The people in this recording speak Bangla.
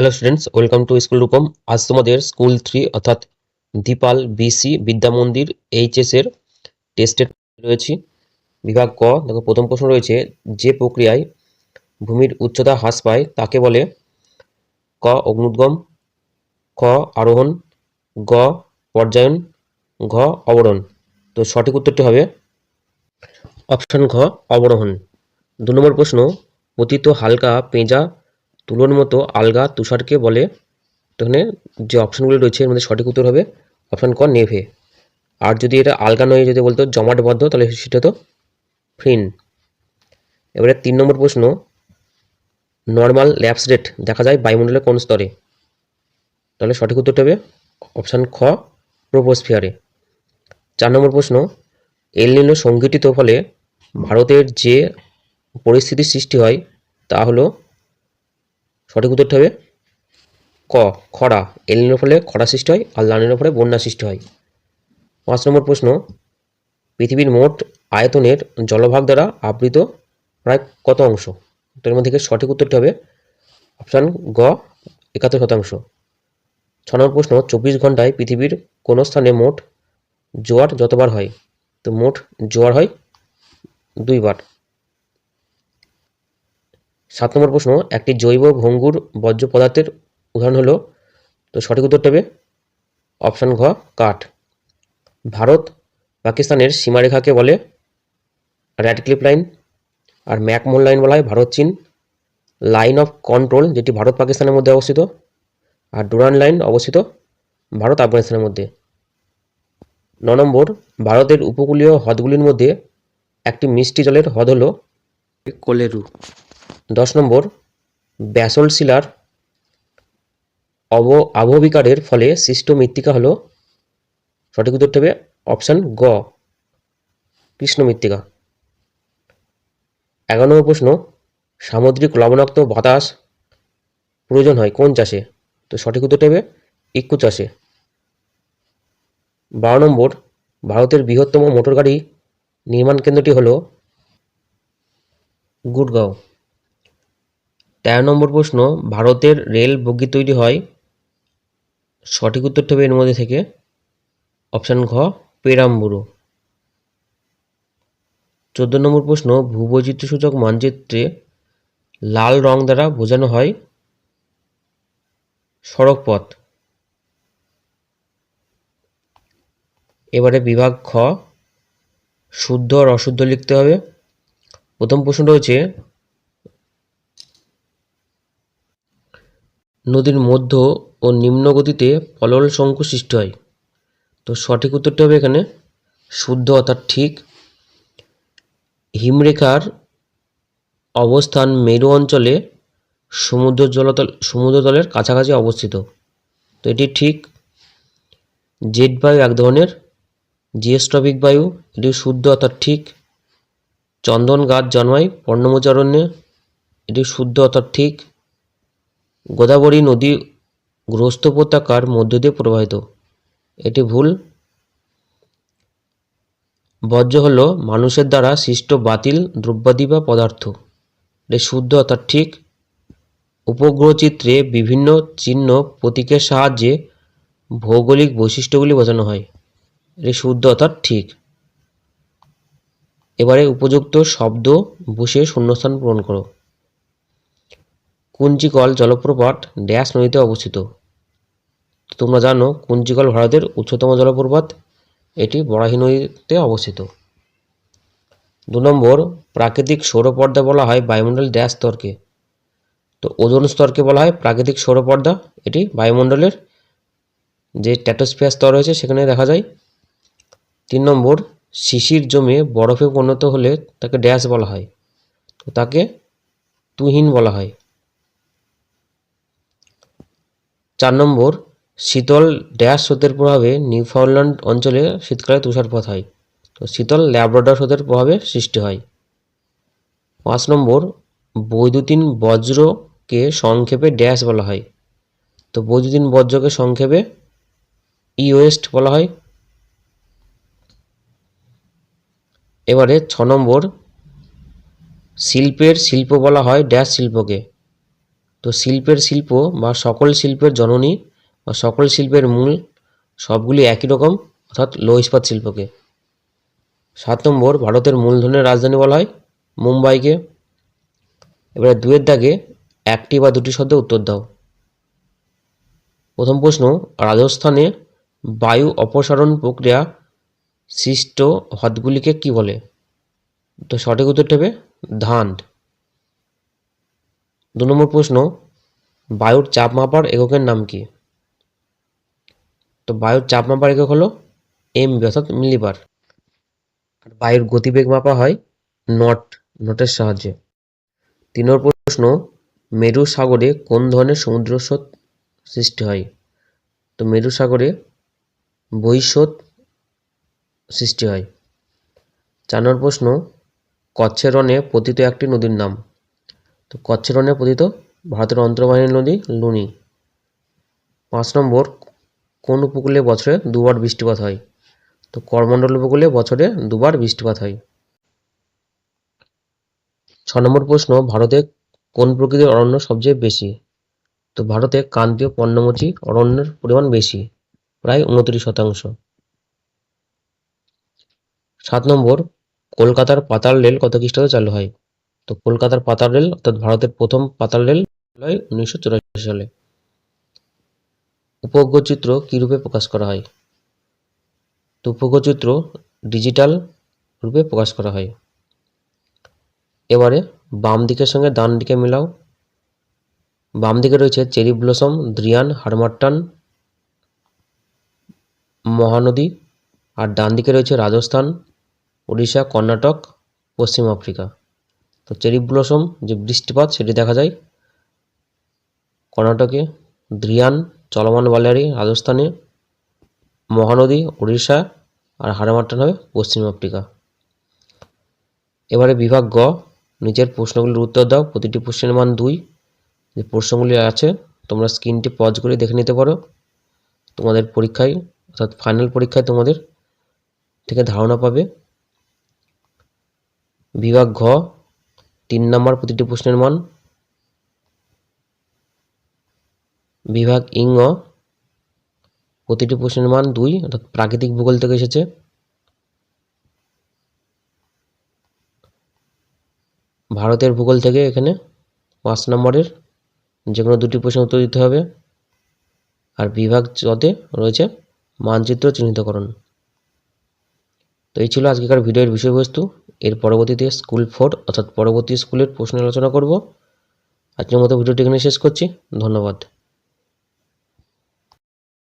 Hello students welcome to school Rupam আজ তোমাদের স্কুল থ্রি অর্থাৎ দীপাল বিসি বিদ্যা মন্দির এইচএস এর টেস্টের রয়েছি। বিভাগ ক, দেখো প্রথম প্রশ্ন রয়েছে, যে প্রক্রিয়ায় ভূমির উচ্চতা হ্রাস পায় তাকে বলে ক, অগ্নুদ্গম, খ, আরোহণ, গ, পর্যায়ন, ঘ, অবরোহণ। তো সঠিক উত্তরটি হবে অপশন ঘ, অবরোহণ। দু নম্বর প্রশ্ন পতিত হালকা পেঁজা তুলোর মতো আলগা তুষারকে বলে তো এখানে যে অপশনগুলি রয়েছে, এর মধ্যে সঠিক উত্তর হবে অপশান ক, নেভে। আর যদি এটা আলগা নয়, যদি বলতো জমাটবদ্ধ, তাহলে সেটা তো ফ্রিন এবারে তিন নম্বর প্রশ্ন, নর্মাল ল্যাপস রেট দেখা যায় বায়ুমণ্ডলের কোন স্তরে? তাহলে সঠিক উত্তরটা হবে অপশান খ, প্রোপোস্ফিয়ারে। চার নম্বর প্রশ্ন, এল নিনো সংঘটিত ফলে ভারতের যে পরিস্থিতির সৃষ্টি হয়, তা হলো সঠিক উত্তরটা হবে ক, খরা। এলিনোর ফলে খরা সৃষ্টি হয় আর লানিনোর ফলে বন্যা সৃষ্টি হয়। পাঁচ নম্বর প্রশ্ন, পৃথিবীর মোট আয়তনের জলভাগ দ্বারা আবৃত প্রায় কত অংশ? তার মধ্যে সঠিক উত্তরটি হবে অপশান গ, একাত্তর শতাংশ। ছ নম্বর প্রশ্ন, চব্বিশ ঘন্টায় পৃথিবীর কোন স্থানে মোট জোয়ার যতবার হয়? তো মোট জোয়ার হয় দুইবার। সাত নম্বর প্রশ্ন, একটি জৈব ভঙ্গুর বর্জ্য পদার্থের উদাহরণ হলো, তো সঠিক উত্তরটা হবে অপশান ঘ, কাঠ। ভারত পাকিস্তানের সীমারেখাকে বলে র্যাড ক্লিপ লাইন আর ম্যাকমোল লাইন বলা হয় ভারত, চীন। লাইন অফ কন্ট্রোল যেটি ভারত পাকিস্তানের মধ্যে অবস্থিত, আর ডুরান লাইন অবস্থিত ভারত আফগানিস্তানের মধ্যে। ন নম্বর, ভারতের উপকূলীয় হ্রদগুলির মধ্যে একটি মিষ্টি জলের হ্রদ হলো কোলেরু। দশ নম্বর, ব্যাসল্ট শিলার অব আবহবিকারের ফলে সৃষ্ট মৃত্তিকা হলো সঠিক উত্তরটা হবে অপশান গ, কৃষ্ণ মৃত্তিকা। এগারো নম্বর প্রশ্ন, সামুদ্রিক লবণাক্ত বাতাস প্রয়োজন হয় কোন চাষে? তো সঠিক উত্তরটা হবে ইক্কু চাষে। বারো নম্বর, ভারতের বৃহত্তম মোটর গাড়ি নির্মাণ কেন্দ্রটি হল গুড়গাঁও। তেরো নম্বর প্রশ্ন, ভারতের রেল বগি তৈরি হয় সঠিক উত্তরটা হবে এর মধ্যে থেকে অপশান ঘ, পেরাম্বুরু। চোদ্দ নম্বর প্রশ্ন, ভূবৈচিত্র্যসূচক মানচিত্রে লাল রং দ্বারা বোঝানো হয় সড়ক পথ এবারে বিভাগ খ, শুদ্ধ আর অশুদ্ধ লিখতে হবে। প্রথম প্রশ্ন রয়েছে নদীর মধ্য ও নিম্ন গতিতে পলল শঙ্কু সৃষ্টি হয়। তো সঠিক উত্তরটি হবে এখানে শুদ্ধ, অর্থাৎ ঠিক। হিমরেখার অবস্থান মেরু অঞ্চলে সমুদ্র জলতল সমুদ্রতলের কাছাকাছি অবস্থিত। তো এটি ঠিক জেট বায়ু এক ধরনের জিওস্ট্রপিক বায়ু, এটি শুদ্ধ, অর্থাৎ ঠিক। চন্দন গাছ জন্মায় পর্ণমোচারণ্যে, এটি শুদ্ধ, অর্থাৎ ঠিক। গোদাবরী নদী গ্রস্ত উপত্যকার মধ্য দিয়ে প্রবাহিত। এটি ভুল। বর্জ্য হল মানুষের দ্বারা সৃষ্ট বাতিল, দ্রব্যাদি বা পদার্থ। এটি শুদ্ধ, অর্থাৎ ঠিক। উপগ্রহ চিত্রে বিভিন্ন চিহ্ন প্রতীকের সাহায্যে ভৌগোলিক বৈশিষ্ট্যগুলি বোঝানো হয়। এটি শুদ্ধ, অর্থাৎ ঠিক। এবারে উপযুক্ত শব্দ বসে শূন্যস্থান পূরণ করো। কুঞ্চিকল জলপ্রপাত ড্যাশ নদীতে অবস্থিত। তোমরা জানো কুঞ্চিকল ভারতের উচ্চতম জলপ্রপাত। এটি বরাহী নদীতে অবস্থিত। দু নম্বর, প্রাকৃতিক সৌরপর্দা বলা হয় বায়ুমণ্ডল ড্যাশ স্তরকে। তো ওজোন স্তরকে বলা হয় প্রাকৃতিক সৌরপর্দা। এটি বায়ুমণ্ডলের যে ট্যাটোস্ফিয়ার স্তর রয়েছে সেখানে দেখা যায়। তিন নম্বর, শিশির জমে বরফে পরিণত হলে তাকে ড্যাশ বলা হয়। তো তাকে তুহিন বলা হয়। চার নম্বর, শীতল ড্যাশ স্রোতের প্রভাবে নিউফাউন্ডল্যান্ড অঞ্চলে শীতকালে তুষারপাত হয়। তো শীতল ল্যাব্রাডর স্রোতের প্রভাবে সৃষ্টি হয়। পাঁচ নম্বর, বৈদ্যুতিন বজ্রকে সংক্ষেপে ড্যাশ বলা হয়। তো বৈদ্যুতিন বজ্রকে সংক্ষেপে ই ওয়েস্ট বলা হয়। এবারে ছ নম্বর, শিল্পের শিল্প বলা হয় ড্যাশ শিল্পকে। তো শিল্পের শিল্প বা সকল শিল্পের জননী বা সকল শিল্পের মূল সবগুলি একই রকম, অর্থাৎ লৌহ ইস্পাত শিল্পকে। সাত নম্বর, ভারতের মূলধনের রাজধানী বলা হয় মুম্বাইকে। এবারে দুয়ের দাগে একটি বা দুটি শব্দে উত্তর দাও। প্রথম প্রশ্ন, রাজস্থানে বায়ু অপসারণ প্রক্রিয়া সৃষ্ট হ্রদগুলিকে কি বলে? তো সঠিক উত্তরটা হবে ধান দু নম্বর প্রশ্ন, বায়ুর চাপ মাপার এককের নাম কি? তো বায়ুর চাপ মাপার একক হলো এম অর্থাৎ মিলিবার আর বায়ুর গতিবেগ মাপা হয় নট নটের সাহায্যে। তিন নম্বর প্রশ্ন, মেরু সাগরে কোন ধরনের সমুদ্র স্রোত সৃষ্টি হয়? তো মেরু সাগরে বহিঃস্রোত সৃষ্টি হয়। চার নম্বর প্রশ্ন কচ্ছের রণে পতিত একটি নদীর নাম। তো কচ্ছের পতিত ভারতের অন্তর্বাহিনী নদী লুনি। পাঁচ নম্বর, কোন উপকূলে বছরে দুবার বৃষ্টিপাত হয়? তো করমণ্ডল উপকূলে বছরে দুবার বৃষ্টিপাত হয়। ছ নম্বর প্রশ্ন, ভারতে কোন প্রকৃতির অরণ্য সবচেয়ে বেশি? তো ভারতে কান্তীয় পর্ণমোচী অরণ্যের পরিমাণ বেশি, প্রায় উনত্রিশ শতাংশ। সাত নম্বর, কলকাতার পাতাল রেল কত খ্রিস্টাব্দে চালু হয়? তো কলকাতার পাতাল রেল, অর্থাৎ ভারতের প্রথম পাতাল রেল উনিশশো সালে। উপগ্রহ চিত্র কী রূপে প্রকাশ করা হয়? তো উপগ্রহ চিত্র ডিজিটাল রূপে প্রকাশ করা হয়। এবারে বাম দিকের সঙ্গে ডান দিকে মেলাও। বাম দিকে রয়েছে চেরি ব্লসম, দ্রিয়ান, হারমাট্টান, মহানদী, আর ডান দিকে রয়েছে রাজস্থান উড়িষ্যা কর্ণাটক, পশ্চিম আফ্রিকা। তো চেরি ব্লসম যে বৃষ্টিপাত সেটি দেখা যায়। কর্ণাটকে দ্রিয়ান চলমান বালিয়ারি রাজস্থানে, মহানদী উড়িষ্যা আর হারামাট্টান হবে পশ্চিম আফ্রিকা। এবারে বিভাগ গ, নিচের প্রশ্নগুলির উত্তর দাও। প্রতিটি প্রশ্নের মান দুই। যে প্রশ্নগুলি আছে, তোমরা স্ক্রিনটি পজ করে দেখে নিতে পারো। তোমাদের পরীক্ষায়, অর্থাৎ ফাইনাল পরীক্ষায় তোমাদের থেকে ধারণা পাবে। বিভাগ ঘ তিন নম্বর প্রতিটি প্রশ্নের মান। বিভাগ ইং প্রতিটি প্রশ্নের মান দুই, অর্থাৎ প্রাকৃতিক ভূগোল থেকে এসেছে। ভারতের ভূগোল থেকে এখানে পাঁচ নম্বরের যে কোনো দুটি প্রশ্ন উত্তর দিতে হবে। আর বিভাগ জতে রয়েছে মানচিত্র চিহ্নিতকরণ। তো এই ছিল আজকেকার ভিডিওর বিষয়বস্তু। এর পরবর্তীতে স্কুল ফোর অর্থাৎ পরবর্তী স্কুলের প্রশ্ন আলোচনা করব। আজকের মতো ভিডিওটি এখানে শেষ করছি। ধন্যবাদ।